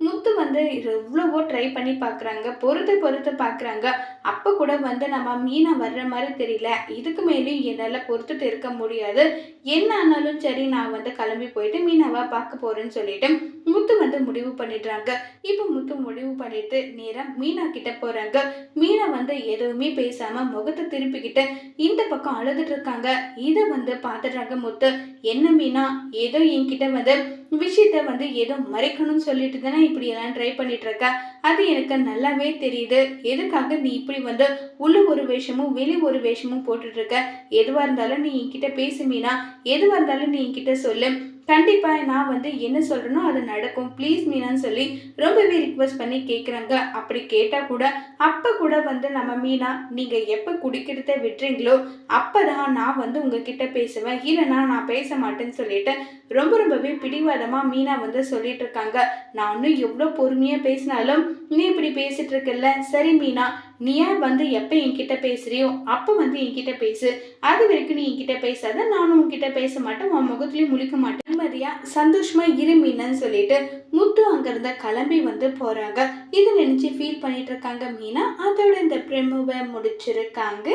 முத்து வந்து எவ்வளவோ ட்ரை பண்ணி பார்க்குறாங்க பொறுத்து பொறுத்து பார்க்குறாங்க அப்போ கூட வந்து நம்ம மீனை வர்ற மாதிரி தெரியல. இதுக்கு மேலேயும் என்னால் பொறுத்துட்டு இருக்க முடியாது. என்ன ஆனாலும் சரி நான் வந்து கிளம்பி போயிட்டு மீனாவை பார்க்க போகிறேன்னு சொல்லிட்டு முத்து வந்து முடிவு பண்ணிடுறாங்க. இப்போ முத்து முடிவு பண்ணிட்டு நேராக மீனா கிட்ட போகிறாங்க மீனா வந்து எதுவுமே பேசாமல் முகத்தை திருப்பிக்கிட்டு இந்த பக்கம் அழுதுட்டு இருக்காங்க. இதை வந்து பார்த்துடுறாங்க முத்து. என்ன மீனா? ஏதோ என்கிட்ட வந்து விஷயத்த வந்து ஏதோ மறைக்கணும்னு சொல்லிட்டு தானே இப்படியெல்லாம் ட்ரை பண்ணிட்டு இருக்க? அது எனக்கு நல்லாவே தெரியுது. எதுக்காக நீ இப்படி வந்து உள்ள ஒரு வேஷமும் வெளி ஒரு வேஷமும் போட்டுட்டு இருக்க எதுவாக இருந்தாலும் நீ என்கிட்ட பேசு மீனா. எதுவாக இருந்தாலும் நீ என்கிட்ட சொல்லு. கண்டிப்பாக நான் வந்து என்ன சொல்கிறேனோ அது நடக்கும். ப்ளீஸ் மீனான்னு சொல்லி ரொம்பவே ரிக்வஸ்ட் பண்ணி கேட்குறாங்க அப்படி கேட்டால் கூட அப்போ கூட வந்து நம்ம மீனா நீங்கள் எப்போ குடிக்கிறத விட்டுறீங்களோ அப்போ தான் நான் வந்து உங்ககிட்ட பேசுவேன். இல்லைனா நான் பேச மாட்டேன்னு சொல்லிட்டு ரொம்ப ரொம்பவே பிடிவாதமாக மீனா வந்து சொல்லிட்டு இருக்காங்க நான் இன்னும் எவ்வளோ பொறுமையாக பேசினாலும் நீ இப்படி பேசிட்டு இருக்கல சரி மீனா நீ ஏன் வந்து எப்போ என்கிட்ட பேசுறியோ அப்போ வந்து என்கிட்ட பேசு. அது வரைக்கும் நீ என்கிட்ட பேசாத நானும் உன்கிட்ட பேச மாட்டேன் உன் முகத்துலேயும் முழிக்க மாட்டேன். நிம்மதியா சந்தோஷமா இரு மீனான்னு சொல்லிட்டு முத்து அங்கிருந்த கிளம்பி வந்து போறாங்க. இதை நினைச்சு ஃபீல் பண்ணிட்டு இருக்காங்க மீனா. அதோட இந்த பிரமுவை முடிச்சிருக்காங்க.